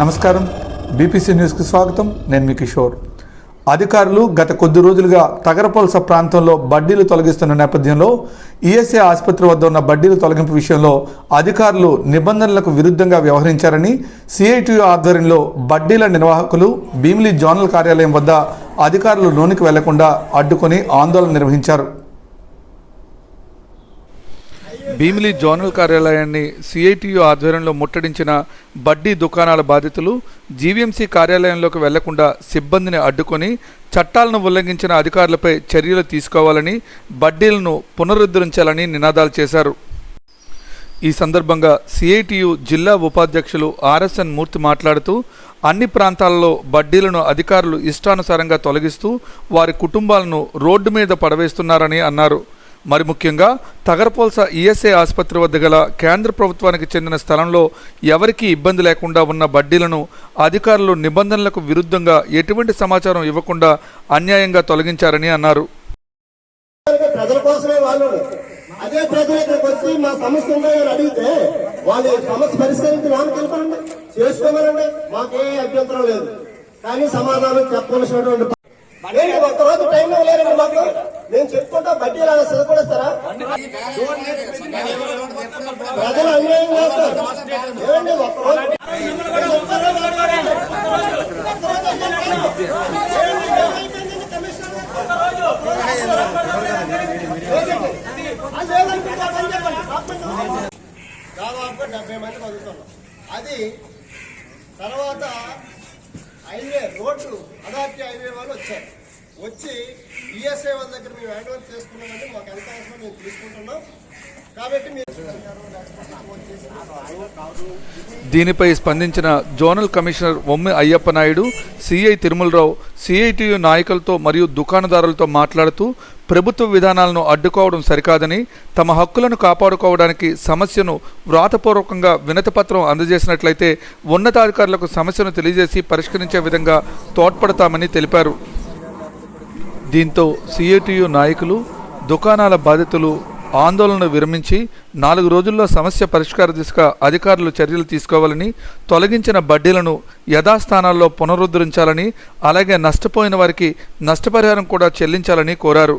నమస్కారం. బీపీసీ న్యూస్కి స్వాగతం. నేను మీ కిషోర్. అధికారులు గత కొద్ది రోజులుగా తగరపొలస ప్రాంతంలో బడ్డీలు తొలగిస్తున్న నేపథ్యంలో ఈఎస్ఏ ఆసుపత్రి వద్ద ఉన్న బడ్డీలు తొలగింపు విషయంలో అధికారులు నిబంధనలకు విరుద్ధంగా వ్యవహరించారని సిఐటియు ఆధ్వర్యంలో బడ్డీల నిర్వాహకులు భీమిలి జోనల్ కార్యాలయం వద్ద అధికారులు లోనికి వెళ్ళకుండా అడ్డుకొని ఆందోళన నిర్వహించారు. భీమిలి జోనల్ కార్యాలయాన్ని సిఐటియు ఆధ్వర్యంలో ముట్టడించిన బడ్డీ దుకాణాల బాధితులు జీవీఎంసీ కార్యాలయంలోకి వెళ్ళకుండా సిబ్బందిని అడ్డుకొని చట్టాలను ఉల్లంఘించిన అధికారులపై చర్యలు తీసుకోవాలని బడ్డీలను పునరుద్ధరించాలని నినాదాలు చేశారు. ఈ సందర్భంగా సిఐటియు జిల్లా ఉపాధ్యక్షులు ఆర్ఎస్ఎన్ మూర్తి మాట్లాడుతూ అన్ని ప్రాంతాలలో బడ్డీలను అధికారులు ఇష్టానుసారంగా తొలగిస్తూ వారి కుటుంబాలను రోడ్డు మీద పడవేస్తున్నారని అన్నారు. మరి ముఖ్యంగా తగరపోల్స ఈఎస్ఐ ఆసుపత్రి వద్ద గల కేంద్ర ప్రభుత్వానికి చెందిన స్థలంలో ఎవరికీ ఇబ్బంది లేకుండా ఉన్న బడ్డీలను అధికారులు నిబంధనలకు విరుద్ధంగా ఎటువంటి సమాచారం ఇవ్వకుండా అన్యాయంగా తొలగించారని అన్నారు. ప్రజల కోసమే వాళ్ళు అదే ప్రజలు ఇక్కడికి వచ్చి మా సమస్య అడిగితే వాళ్ళు సమస్య పరిష్కరించి లోనికి చేసుకోమనండి. మాకే అభ్యంతరం లేదు. కానీ సమాధానం చెప్పవలసినటువంటి ఏంటి ఒక్క రోజు టైం లేరండి మాకు? నేను చెప్పుకుంటా బడ్డీ లాగా చదువుకొస్తారా ప్రజలు అన్యాయం చేస్తారు. ఏమండి ఒక్క రోజు దాదాపు డెబ్బై మంది బతుకుతున్నాం. అది తర్వాత హైవే రోడ్లు అదాప్తి హైవే వాళ్ళు వచ్చారు. వచ్చి ఈఎస్ఐ వాళ్ళ దగ్గర మేము హ్యాండ్ ఓవర్ చేసుకున్నామంటే మాకు ఎంత అవసరం మేము తీసుకుంటున్నాం దీనిపై స్పందించిన zonal commissioner Ommi Ayyappa Naidu CI Tirumalarao CITU నాయకులతో మరియు దుకాణదారులతో మాట్లాడుతూ ప్రభుత్వ విధానాలను అడ్డుకోవడం సరికాదని తమ హక్కులను కాపాడుకోవడానికి సమస్యను వ్రాతపూర్వకంగా వినతిపత్రం అందజేసినట్లయితే ఉన్నతాధికారులకు సమస్యను తెలియజేసి పరిష్కరించే విధంగా తోడ్పడతామని తెలిపారు. దీంతో సిఐటియు నాయకులు దుకాణాల బాధితులు ఆందోళన విరమించి నాలుగు రోజుల్లో సమస్య పరిష్కార దిశగా అధికారులు చర్యలు తీసుకోవాలని తొలగించిన బడ్డీలను యథాస్థానాల్లో పునరుద్ధరించాలని అలాగే నష్టపోయిన వారికి నష్టపరిహారం కూడా చెల్లించాలని కోరారు.